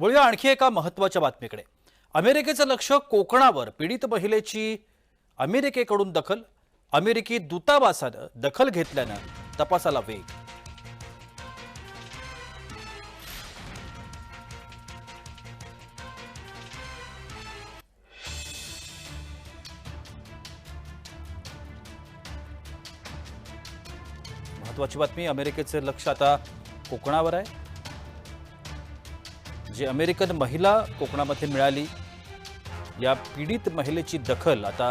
वळूया आणखी एका महत्त्वाच्या बातमीकडे. अमेरिकेचं लक्ष कोकणावर. पीडित महिलेची अमेरिकेकडून दखल. अमेरिकी दूतावासानं दखल घेतल्यानं तपासाला वेग. महत्वाची बातमी अमेरिकेचं लक्ष आता कोकणावर आहे. जी अमेरिकन महिला कोकणामध्ये मिळाली या पीडित महिलेची दखल आता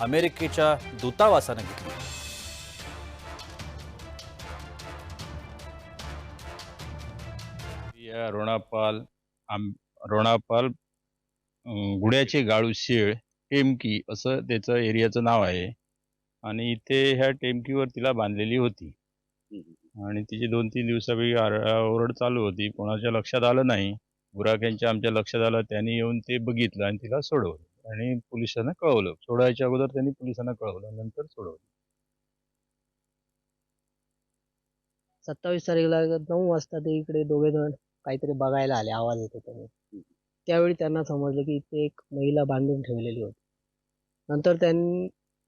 अमेरिकेच्या दूतावासानं घेतली. या रोणापाल आम रोणापाल गुड्याचे गाळू शेळ टेमकी असं त्याचं एरियाचं नाव आहे. आणि इथे ह्या टेमकीवर तिला बांधलेली होती. आणि तिची दोन तीन दिवसापूर्वी आरडाओरड चालू होती. कोणाच्या लक्षात आलं नाही. बुराक्यांच्या आमच्या लक्षात आलं त्यांनी येऊन ते बघितलं आणि तिला सोडवलं. आणि पोलिसांना कळवलं. सोडायच्या अगोदर त्यांनी पोलिसांना कळवलं नंतर सोडवलं. सत्तावीस तारीखला नऊ वाजता ते इकडे दोघे जण काहीतरी बघायला आले आवाज येत होता. त्यावेळी त्यांना समजलं की इथे एक महिला बांधून ठेवलेली होती. नंतर त्यांनी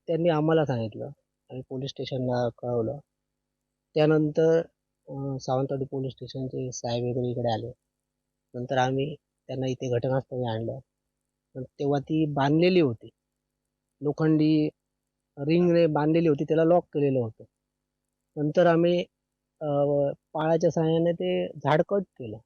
त्यांनी आम्हाला सांगितलं आणि पोलीस स्टेशनला कळवलं. त्यानंतर सावंतवाडी पोलीस स्टेशनचे साहेब वगैरे इकडे आले. नंतर आम्ही त्यांना इथे घटनास्थळी आणलं. पण तेव्हा ती बांधलेली होती. लोखंडी रिंगने बांधलेली होती त्याला लॉक केलेलं होतं. नंतर आम्ही पाळाच्या सहाय्याने ते झाड कट केलं.